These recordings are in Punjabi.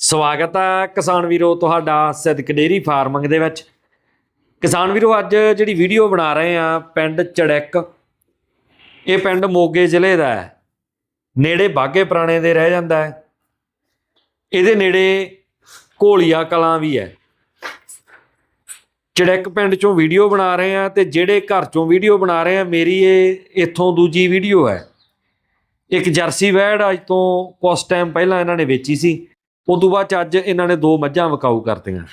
ਸਵਾਗਤ ਹੈ ਕਿਸਾਨ ਵੀਰੋ ਤੁਹਾਡਾ ਸਿੱਧਕ ਡੇਰੀ ਫਾਰਮਿੰਗ ਦੇ ਵਿੱਚ। ਕਿਸਾਨ ਵੀਰੋ, ਅੱਜ ਜਿਹੜੀ ਵੀਡੀਓ ਬਣਾ ਰਹੇ ਆ ਪਿੰਡ ਚੜੈਕ, ਇਹ ਪਿੰਡ ਮੋਗੇ ਜ਼ਿਲ੍ਹੇ ਦਾ ਹੈ। ਨੇੜੇ ਬਾਗੇ ਪੁਰਾਣੇ ਦੇ ਰਹਿ ਜਾਂਦਾ ਹੈ। ਇਹਦੇ ਨੇੜੇ ਘੋਲੀਆ ਕਲਾਂ ਵੀ ਹੈ। ਚੜੈਕ ਪਿੰਡ ਚੋਂ ਵੀਡੀਓ ਬਣਾ ਰਹੇ ਆ ਤੇ ਜਿਹੜੇ ਘਰ ਚੋਂ ਵੀਡੀਓ ਬਣਾ ਰਹੇ ਆ, ਮੇਰੀ ਇਹ ਇੱਥੋਂ ਦੂਜੀ ਵੀਡੀਓ ਹੈ। ਇੱਕ ਜਰਸੀ ਵੈੜ ਅੱਜ ਤੋਂ ਕੁਝ ਟਾਈਮ ਪਹਿਲਾਂ ਇਹਨਾਂ ਨੇ ਵੇਚੀ ਸੀ। ਉਦੋਂ ਬਾਅਦ 'ਚ ਅੱਜ ਇਹਨਾਂ ਨੇ ਦੋ ਮੱਝਾਂ ਵਿਕਾਊ ਕਰਤੀਆਂ।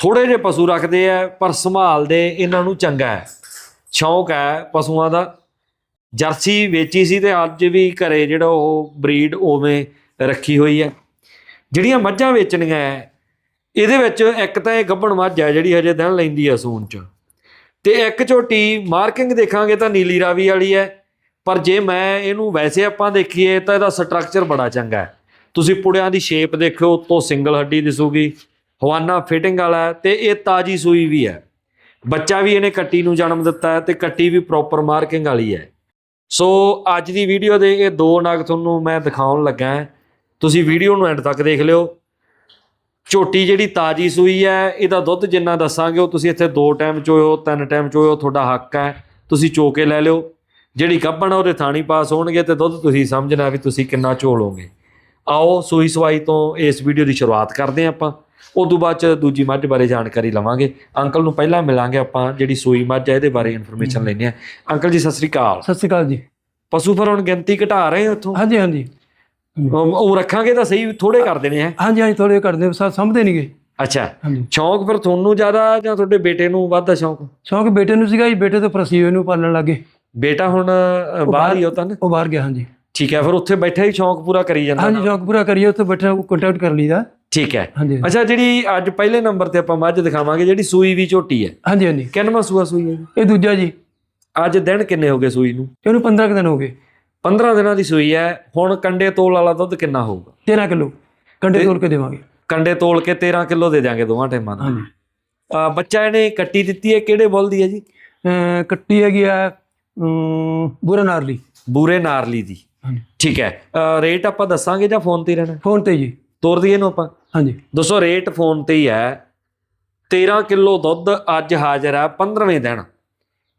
ਥੋੜੇ ਜਿਹੇ ਪਸ਼ੂ ਰੱਖਦੇ ਆ, ਪਰ ਸੰਭਾਲਦੇ ਇਹਨਾਂ ਨੂੰ ਚੰਗਾ ਹੈ। ਸ਼ੌਂਕ ਹੈ ਪਸ਼ੂਆਂ ਦਾ। ਜਰਸੀ ਵੇਚੀ ਸੀ ਤੇ ਅੱਜ ਵੀ ਘਰੇ ਜਿਹੜਾ ਉਹ ਬਰੀਡ ਉਵੇਂ ਰੱਖੀ ਹੋਈ ਹੈ। ਜਿਹੜੀਆਂ ਮੱਝਾਂ ਵੇਚਣੀਆਂ ਹੈ, ਇਹਦੇ ਵਿੱਚ ਇੱਕ ਤਾਂ ਇਹ ਗੱਭਣ ਮੱਝ ਹੈ ਜਿਹੜੀ ਹਜੇ ਦਿਨ ਲੈਂਦੀ ਹੈ ਸੂਣ ਚ। ਤੇ ਇੱਕ ਝੋਟੀ ਮਾਰਕਿੰਗ ਦੇਖਾਂਗੇ ਤਾਂ ਨੀਲੀ ਰਾਵੀ ਵਾਲੀ ਹੈ, ਪਰ ਜੇ ਮੈਂ ਇਹਨੂੰ ਵੈਸੇ ਆਪਾਂ ਦੇਖੀਏ ਤਾਂ ਇਹਦਾ ਸਟਰਕਚਰ ਬੜਾ ਚੰਗਾ ਹੈ। ਤੁਸੀਂ ਪੁੜਿਆਂ ਦੀ ਸ਼ੇਪ ਦੇਖਿਓ ਤੋਂ ਸਿੰਗਲ ਹੱਡੀ ਦਿਸੂਗੀ, ਹਵਾਨਾ ਫਿਟਿੰਗ ਵਾਲਾ ਹੈ ਤੇ ਇਹ ਤਾਜੀ ਸੂਈ ਵੀ ਹੈ। ਬੱਚਾ ਵੀ ਇਹਨੇ ਕੱਟੀ ਨੂੰ ਜਨਮ ਦਿੱਤਾ ਹੈ ਤੇ ਕੱਟੀ ਵੀ ਪ੍ਰੋਪਰ ਮਾਰਕਿੰਗ ਵਾਲੀ ਹੈ। ਸੋ ਅੱਜ ਦੀ ਵੀਡੀਓ ਦੇ ਇਹ ਦੋ ਨਗ ਤੁਹਾਨੂੰ ਮੈਂ ਦਿਖਾਉਣ ਲੱਗਾ ਹਾਂ। ਤੁਸੀਂ ਵੀਡੀਓ ਨੂੰ ਐਂਡ ਤੱਕ ਦੇਖ ਲਿਓ। ਝੋਟੀ ਜਿਹੜੀ ਤਾਜੀ ਸੂਈ ਹੈ, ਇਹਦਾ ਦੁੱਧ ਜਿੰਨਾ ਦੱਸਾਂਗੇ, ਉਹ ਤੁਸੀਂ ਇੱਥੇ ਦੋ ਟਾਈਮ ਚੋਇਓ ਤਿੰਨ ਟਾਈਮ ਚੋਇਓ ਤੁਹਾਡਾ ਹੱਕ ਹੈ। ਤੁਸੀਂ ਚੋ ਕੇ ਲੈ ਲਿਓ। ਜਿਹੜੀ ਗੱਭਣ ਆ, ਉਹਦੇ ਥਾਣੀ ਪਾਸ ਹੋਣਗੇ ਤੇ ਦੁੱਧ ਤੁਸੀਂ ਸਮਝਣਾ ਵੀ ਤੁਸੀਂ ਕਿੰਨਾ ਝੋਲੋਗੇ। ਆਓ ਸੂਈ ਸਵਾਈ ਤੋਂ ਇਸ ਵੀਡੀਓ ਦੀ ਸ਼ੁਰੂਆਤ ਕਰਦੇ ਹਾਂ ਆਪਾਂ। ਉਦੋਂ ਬਾਅਦ ਚ ਦੂਜੀ ਮੱਝ ਬਾਰੇ ਜਾਣਕਾਰੀ ਲਵਾਂਗੇ। ਅੰਕਲ ਨੂੰ ਪਹਿਲਾਂ ਮਿਲਾਂਗੇ ਆਪਾਂ ਜਿਹੜੀ ਸੂਈ ਮੱਝ ਹੈ ਇਹਦੇ ਬਾਰੇ ਇਨਫੋਰਮੇਸ਼ਨ ਲੈਣੀ ਹੈ। ਅੰਕਲ ਜੀ ਸਤਿ ਸ੍ਰੀ ਅਕਾਲ। ਸਤਿ ਸ਼੍ਰੀ ਅਕਾਲ ਜੀ। ਪਸ਼ੂ ਫਿਰ ਹੁਣ ਗਿਣਤੀ ਘਟਾ ਰਹੇ ਹੋ ਉੱਥੋਂ ਹਾਂਜੀ ਹਾਂਜੀ। ਉਹ ਉਹ ਰੱਖਾਂਗੇ ਤਾਂ ਸਹੀ ਥੋੜੇ ਕਰ ਦੇਣੇ ਹੈ ਹਾਂਜੀ ਹਾਂਜੀ ਥੋੜੇ ਕਰਦੇ ਸਾ ਸਮਝਦੇ ਨਹੀਂਗੇ ਅੱਛਾ। ਹਾਂਜੀ। ਸ਼ੌਂਕ ਫਿਰ ਤੁਹਾਨੂੰ ਜ਼ਿਆਦਾ ਜਾਂ ਤੁਹਾਡੇ ਬੇਟੇ ਨੂੰ ਵੱਧਦਾ ਸ਼ੌਂਕ? ਸ਼ੌਂਕ ਬੇਟੇ ਨੂੰ ਸੀਗਾ ਜੀ ਬੇਟੇ ਤੋਂ ਪ੍ਰਸੀਵ ਨੂੰ ਪਾਲਣ ਲੱਗੇ। ਬੇਟਾ ਹੁਣ ਅ, ਬਾਹਰ ਹੀ ਹੋ ਤਾਂ ਨਾ? ਉਹ ਬਾਹਰ ਗਿਆ ਹਾਂਜੀ। ਠੀਕ ਹੈ ਫਿਰ ਉੱਥੇ ਬੈਠਾ ਹੀ ਸ਼ੌਂਕ ਪੂਰਾ ਕਰੀ ਜਾਂਦਾ ਹਾਂਜੀ ਸ਼ੌਂਕ ਪੂਰਾ ਕਰੀਏ ਉੱਥੇ ਬੈਠਾ ਕੰਟੈਕਟ ਕਰ ਲਈਦਾ। ਠੀਕ ਹੈ। ਅੱਛਾ ਜਿਹੜੀ ਅੱਜ ਪਹਿਲੇ ਨੰਬਰ ਤੇ ਆਪਾਂ ਮੱਝ ਦਿਖਾਵਾਂਗੇ ਜਿਹੜੀ ਸੂਈ ਵੀ ਝੋਟੀ ਹੈ। ਹਾਂਜੀ ਹਾਂਜੀ। ਕਿੰਨਵਾਂ ਸੂਆ ਸੂਈ ਹੈ? ਇਹ ਦੂਜਾ ਜੀ। ਅੱਜ ਦਿਨ ਕਿੰਨੇ ਹੋ ਗਏ ਸੂਈ ਨੂੰ? ਇਹਨੂੰ 15 ਕੁ ਦਿਨ ਹੋ ਗਏ। 15 ਦਿਨਾਂ ਦੀ ਸੂਈ ਹੈ। ਹੁਣ ਕੰਡੇ ਤੋਲ ਵਾਲਾ ਦੁੱਧ ਕਿੰਨਾ ਹੋਊਗਾ? 13 ਕਿਲੋ। ਕੰਡੇ ਤੋਲ ਕੇ ਦੇਵਾਂਗੇ। ਕੰਡੇ ਤੋਲ ਕੇ 13 ਕਿਲੋ ਦੇ ਦਿਆਂਗੇ ਦੋਵਾਂ ਟਾਈਮਾਂ ਦਾ। ਹਾਂਜੀ। ਬੱਚਾ ਇਹਨੇ ਕੱਟੀ ਦਿੱਤੀ ਹੈ ਕਿਹੜੇ ਬੁੱਲ ਦੀ ਹੈ ਜੀ? ਕੱਟੀ ਹੈਗੀ ਆ ਬੁਰਾ ਨਾਰਲੀ। ਬੂਰੇ ਨਾਰਲੀ ਦੀ। ਠੀਕ ਹੈ। ਰੇਟ ਆਪਾਂ ਦੱਸਾਂਗੇ ਜਾਂ ਫੋਨ ਤੇ ਹੀ ਰਹਿਣਾ? ਫੋਨ ਤੇ ਜੀ। ਤੋਰ ਦਈਏ ਇਹਨੂੰ ਆਪਾਂ? ਹਾਂਜੀ। ਦੋਸਤੋ ਰੇਟ ਫੋਨ ਤੇ ਹੀ ਹੈ। 13 ਕਿਲੋ ਦੁੱਧ ਅੱਜ ਹਾਜ਼ਰ ਹੈ 15ਵੇਂ ਦਿਨ।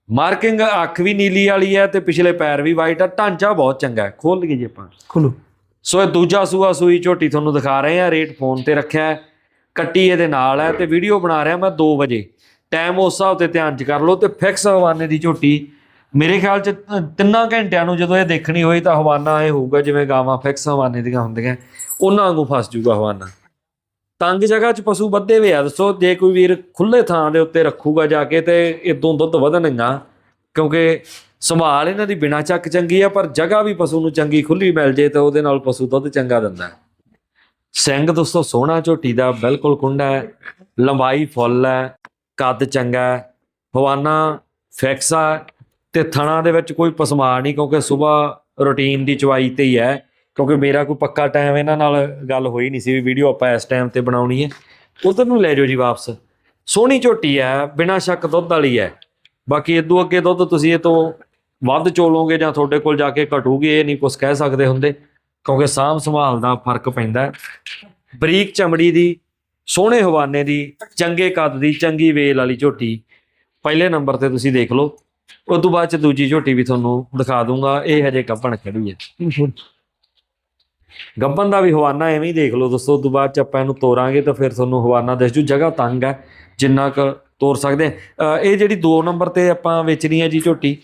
ਮਾਰਕਿੰਗ ਅੱਖ ਵੀ ਨੀਲੀ ਵਾਲੀ ਹੈ ਤੇ ਪਿਛਲੇ ਪੈਰ ਵੀ ਵਾਈਟ ਆ। ਢਾਂਚਾ ਬਹੁਤ ਚੰਗਾ ਹੈ। ਖੋਲ ਲਈਏ ਜੀ ਆਪਾਂ। ਖੁੱਲੋ ਸੋ ਇਹ ਦੂਜਾ ਸੂਆ ਸੂਈ ਝੋਟੀ ਤੁਹਾਨੂੰ ਦਿਖਾ ਰਹੇ ਆ ਰੇਟ ਫੋਨ ਤੇ ਰੱਖਿਆ ਹੈ। ਕੱਟੀ ਇਹਦੇ ਨਾਲ ਹੈ ਤੇ ਵੀਡੀਓ ਬਣਾ ਰਿਹਾ ਮੈਂ 2 ਵਜੇ। ਟਾਈਮ ਉਸ ਹਿਸਾਬ ਤੇ ਧਿਆਨ ਚ ਕਰ ਲਓ ਤੇ ਫਿਕਸ ਹਵਾਨੇ ਦੀ ਝੋਟੀ ਮੇਰੇ ਖਿਆਲ ਚ ਤਿੰਨਾਂ ਘੰਟਿਆਂ ਨੂੰ ਜਦੋਂ ਇਹ ਦੇਖਣੀ ਹੋਈ ਤਾਂ ਹਵਾਨਾ ਇਹ ਹੋਊਗਾ, ਜਿਵੇਂ ਗਾਵਾਂ ਫਿਕਸ ਹਵਾਨੇ ਦੀਆਂ ਹੁੰਦੀਆਂ, ਉਹਨਾਂ ਵਾਂਗੂ ਫਸ ਜੂਗਾ ਹਵਾਨਾ। ਤੰਗ ਜਗ੍ਹਾ 'ਚ ਪਸ਼ੂ ਵੱਧੇ ਵੇ ਆ, ਦੱਸੋ, ਜੇ ਕੋਈ ਵੀਰ ਖੁੱਲੇ ਥਾਂ ਦੇ ਉੱਤੇ ਰੱਖੂਗਾ ਜਾ ਕੇ ਤੇ ਇਦੋਂ ਦੁੱਧ ਵਧਣਗਾ, ਕਿਉਂਕਿ ਸੰਭਾਲ ਇਹਨਾਂ ਦੀ ਬਿਨਾਂ ਚੱਕ ਚੰਗੀ ਆ, ਪਰ ਜਗ੍ਹਾ ਵੀ ਪਸ਼ੂ ਨੂੰ ਚੰਗੀ ਖੁੱਲੀ ਮਿਲ ਜੇ ਤਾਂ ਉਹਦੇ ਨਾਲ ਪਸ਼ੂ ਦੁੱਧ ਚੰਗਾ ਦਿੰਦਾ। ਸਿੰਘ ਦੋਸਤੋ, ਸੋਹਣਾ ਝੋਟੀ ਦਾ ਬਿਲਕੁਲ ਕੁੰਡਾ ਹੈ, ਲੰਬਾਈ ਫੁੱਲ ਹੈ, ਕੱਦ ਚੰਗਾ ਹੈ, ਹਵਾਨਾ ਫਿਕਸ ਆ ਤੇ ਥਣਾ ਦੇ ਵਿੱਚ ਕੋਈ ਪਸਮਾ ਨਹੀਂ, ਕਿਉਂਕਿ ਸਵੇਰ ਰੁਟੀਨ ਦੀ ਚਵਾਈ ਤੇ ਹੀ ਹੈ, ਕਿਉਂਕਿ ਮੇਰਾ ਕੋਈ ਪੱਕਾ ਟਾਈਮ ਇਹਨਾਂ ਨਾਲ ਗੱਲ ਹੋਈ ਨਹੀਂ ਸੀ ਵੀ ਵੀਡੀਓ ਆਪਾਂ ਇਸ ਟਾਈਮ ਤੇ ਬਣਾਉਣੀ ਹੈ। ਉਧਰ ਨੂੰ ਲੈ ਜਾਓ ਜੀ ਵਾਪਸ। ਸੋਹਣੀ ਝੋਟੀ ਹੈ, ਬਿਨਾਂ ਸ਼ੱਕ ਦੁੱਧ ਵਾਲੀ ਹੈ। ਬਾਕੀ ਇਦੋਂ ਅੱਗੇ ਦੁੱਧ ਤੁਸੀਂ ਇਹ ਤੋਂ ਵੱਧ ਚੋਲੋਗੇ ਜਾਂ ਤੁਹਾਡੇ ਕੋਲ ਜਾ ਕੇ ਘਟੂਗੇ, ਇਹ ਨਹੀਂ ਕੁਝ ਕਹਿ ਸਕਦੇ ਹੁੰਦੇ, ਕਿਉਂਕਿ ਸਾਂਭ ਸੰਭਾਲ ਦਾ ਫ਼ਰਕ ਪੈਂਦਾ ਬਰੀਕ ਚਮੜੀ ਦੀ, ਸੋਹਣੇ ਹਵਾਨੇ ਦੀ, ਚੰਗੇ ਕੱਦ ਦੀ, ਚੰਗੀ ਵੇਲ ਵਾਲੀ ਝੋਟੀ, ਪਹਿਲੇ ਨੰਬਰ ਤੇ ਤੁਸੀਂ ਦੇਖ ਲਓ। ਉਸ ਤੋਂ ਬਾਅਦ ਚ ਦੂਜੀ ਝੋਟੀ ਵੀ ਤੁਹਾਨੂੰ ਦਿਖਾ ਦੂੰਗਾ ਇਹ ਹਜੇ ਕੱਪਣ ਖੜੀ ਹੈ। ਗੱਬਨ ਦਾ ਵੀ ਹਵਾਨਾ ਐਵੇਂ ਹੀ ਦੇਖ ਲਓ ਦੋਸਤੋ ਉਸ ਤੋਂ ਬਾਅਦ ਚ ਆਪਾਂ ਇਹਨੂੰ ਤੋਰਾਂਗੇ ਤਾਂ ਫਿਰ ਤੁਹਾਨੂੰ ਹਵਾਨਾ ਦਿਸ ਜੂ। ਜਗ੍ਹਾ ਤੰਗ ਹੈ ਜਿੰਨਾ ਕੁ ਤੋਰ ਸਕਦੇ। ਅ, ਇਹ ਜਿਹੜੀ 2 ਨੰਬਰ ਤੇ ਆਪਾਂ ਵੇਚਣੀ ਹੈ ਜੀ ਝੋਟੀ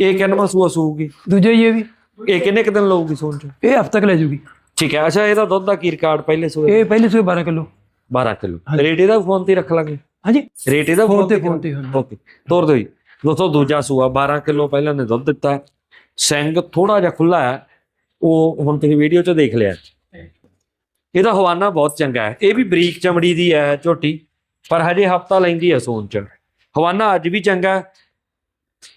ਇਹ ਕਿੰਨਵਾਂ ਸੂਆ ਸੂਗੀ ਦੂਜਾ ਇਹ ਵੀ। ਇਹ ਕਿੰਨੇ ਕੁ ਦਿਨ ਲਊਗੀ ਸੂਣ ਚ? ਇਹ ਹਫ਼ਤਾ ਕੁ ਲੈ ਜੂਗੀ। ਠੀਕ ਹੈ ਅੱਛਾ ਇਹਦਾ ਦੁੱਧ ਦਾ ਕੀ ਰਿਕਾਰਡ ਪਹਿਲੇ ਸੂਏ ਇਹ ਪਹਿਲੇ ਸੂਏ 12 ਕਿਲੋ। 12 ਕਿਲੋ। ਰੇਟ ਇਹਦਾ ਫੋਨ ਤੇ ਰੱਖ ਲਾਂਗੇ। ਹਾਂਜੀ। ਰੇਟ ਇਹਦਾ ਫੋਨ ਤੇ ਫੋਨ ਤੇ। ਓਕੇ ਤੋਰ ਦਿਓ ਜੀ। ਦੋਸਤੋ, ਦੂਜਾ ਸੂਆ 12 ਕਿਲੋ ਪਹਿਲਾਂ ਨੇ ਦੁੱਧ ਦਿੱਤਾ ਹੈ। ਸਿੰਘ ਥੋੜਾ ਜਿਹਾ ਖੁੱਲਾ ਹੈ। ਉਹ ਹੁਣ ਤੁਸੀਂ ਵੀਡੀਓ 'ਚ ਦੇਖ ਲਿਆ। ਇਹਦਾ ਹਵਾਨਾ ਬਹੁਤ ਚੰਗਾ ਹੈ। ਇਹ ਵੀ ਬਰੀਕ ਚਮੜੀ ਦੀ ਹੈ, ਝੋਟੀ। ਪਰ ਹਜੇ ਹਫਤਾ ਲੈਂਦੀ ਹੈ ਸੂਣ ਚ। ਹਵਾਨਾ ਅੱਜ ਵੀ ਚੰਗਾ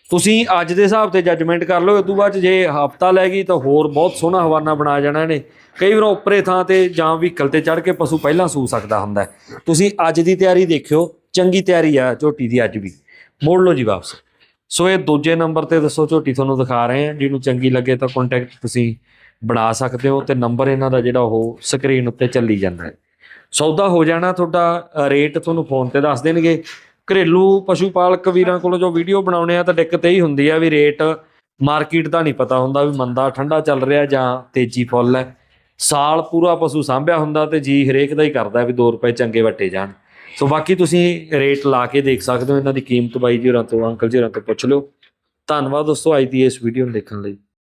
ਤੁਸੀਂ ਅੱਜ ਦੇ ਹਿਸਾਬ ਤੇ ਜੱਜਮੈਂਟ ਕਰ ਲਓ। ਇਸ ਤੋਂ ਬਾਅਦ ਜੇ ਹਫਤਾ ਲੈ ਗਈ ਤਾਂ ਹੋਰ ਬਹੁਤ ਸੋਹਣਾ ਹਵਾਨਾ ਬਣਾ ਜਾਣਾ ਨੇ ਕਈ ਵਾਰ ਉੱਪਰੇ ਥਾਂ ਤੇ ਜਾਂ ਵਹੀਕਲ ਤੇ ਚੜ ਕੇ ਪਸ਼ੂ ਪਹਿਲਾਂ ਸੂ ਸਕਦਾ ਹੁੰਦਾ ਤੁਸੀਂ ਅੱਜ ਦੀ ਤਿਆਰੀ ਦੇਖਿਓ। ਚੰਗੀ ਤਿਆਰੀ ਆ ਝੋਟੀ ਦੀ ਅੱਜ ਵੀ। ਮੋੜ ਲਓ ਜੀ ਵਾਪਸ। ਸੋ ਇਹ ਦੂਜੇ ਨੰਬਰ ਤੇ ਦੱਸੋ, ਝੋਟੀ ਤੁਹਾਨੂੰ ਦਿਖਾ ਰਹੇ ਹਾਂ। ਜਿਹਨੂੰ ਚੰਗੀ ਲੱਗੇ ਤਾਂ ਕੰਟੈਕਟ ਤੁਸੀਂ ਬਣਾ ਸਕਦੇ ਹੋ ਤੇ ਨੰਬਰ ਇਹਨਾਂ ਦਾ ਜਿਹੜਾ ਉਹ ਸਕਰੀਨ ਉੱਤੇ ਚੱਲੀ ਜਾਂਦਾ ਹੈ। ਸੌਦਾ ਹੋ ਜਾਣਾ ਤੁਹਾਡਾ ਰੇਟ ਤੁਹਾਨੂੰ ਫੋਨ ਤੇ ਦੱਸ ਦੇਣਗੇ। ਘਰੇਲੂ ਪਸ਼ੂ ਪਾਲਕ ਵੀਰਾਂ ਕੋਲੋਂ ਜੋ ਵੀਡੀਓ ਬਣਾਉਣੇ ਆ ਤਾਂ ਦਿੱਕਤ ਇਹ ਹੀ ਹੁੰਦੀ ਆ ਵੀ ਰੇਟ ਮਾਰਕੀਟ ਦਾ ਨਹੀਂ ਪਤਾ ਹੁੰਦਾ ਵੀ ਮੰਦਾ ਠੰਡਾ ਚੱਲ ਰਿਹਾ ਜਾਂ ਤੇਜ਼ੀ ਫੁੱਲ ਹੈ। ਸਾਲ ਪੂਰਾ ਪਸ਼ੂ ਸਾਂਭਿਆ ਹੁੰਦਾ ਤੇ ਜੀ ਹਰੇਕ ਦਾ ਹੀ ਕਰਦਾ ਵੀ 2 ਰੁਪਏ ਚੰਗੇ ਵੱਟੇ ਜਾਣ। ਸੋ ਬਾਕੀ ਤੁਸੀਂ ਰੇਟ ਲਾ ਕੇ ਦੇਖ ਸਕਦੇ ਹੋ ਇਹਨਾਂ ਦੀ ਕੀਮਤ ਬਾਈ ਜੀ ਹੋਰਾਂ ਤੋਂ ਅੰਕਲ ਜੀ ਹੋਰਾਂ ਤੋਂ ਪੁੱਛ ਲਿਓ। ਧੰਨਵਾਦ ਦੋਸਤੋ ਅੱਜ ਦੀ ਇਸ ਵੀਡੀਓ ਨੂੰ ਦੇਖਣ ਲਈ।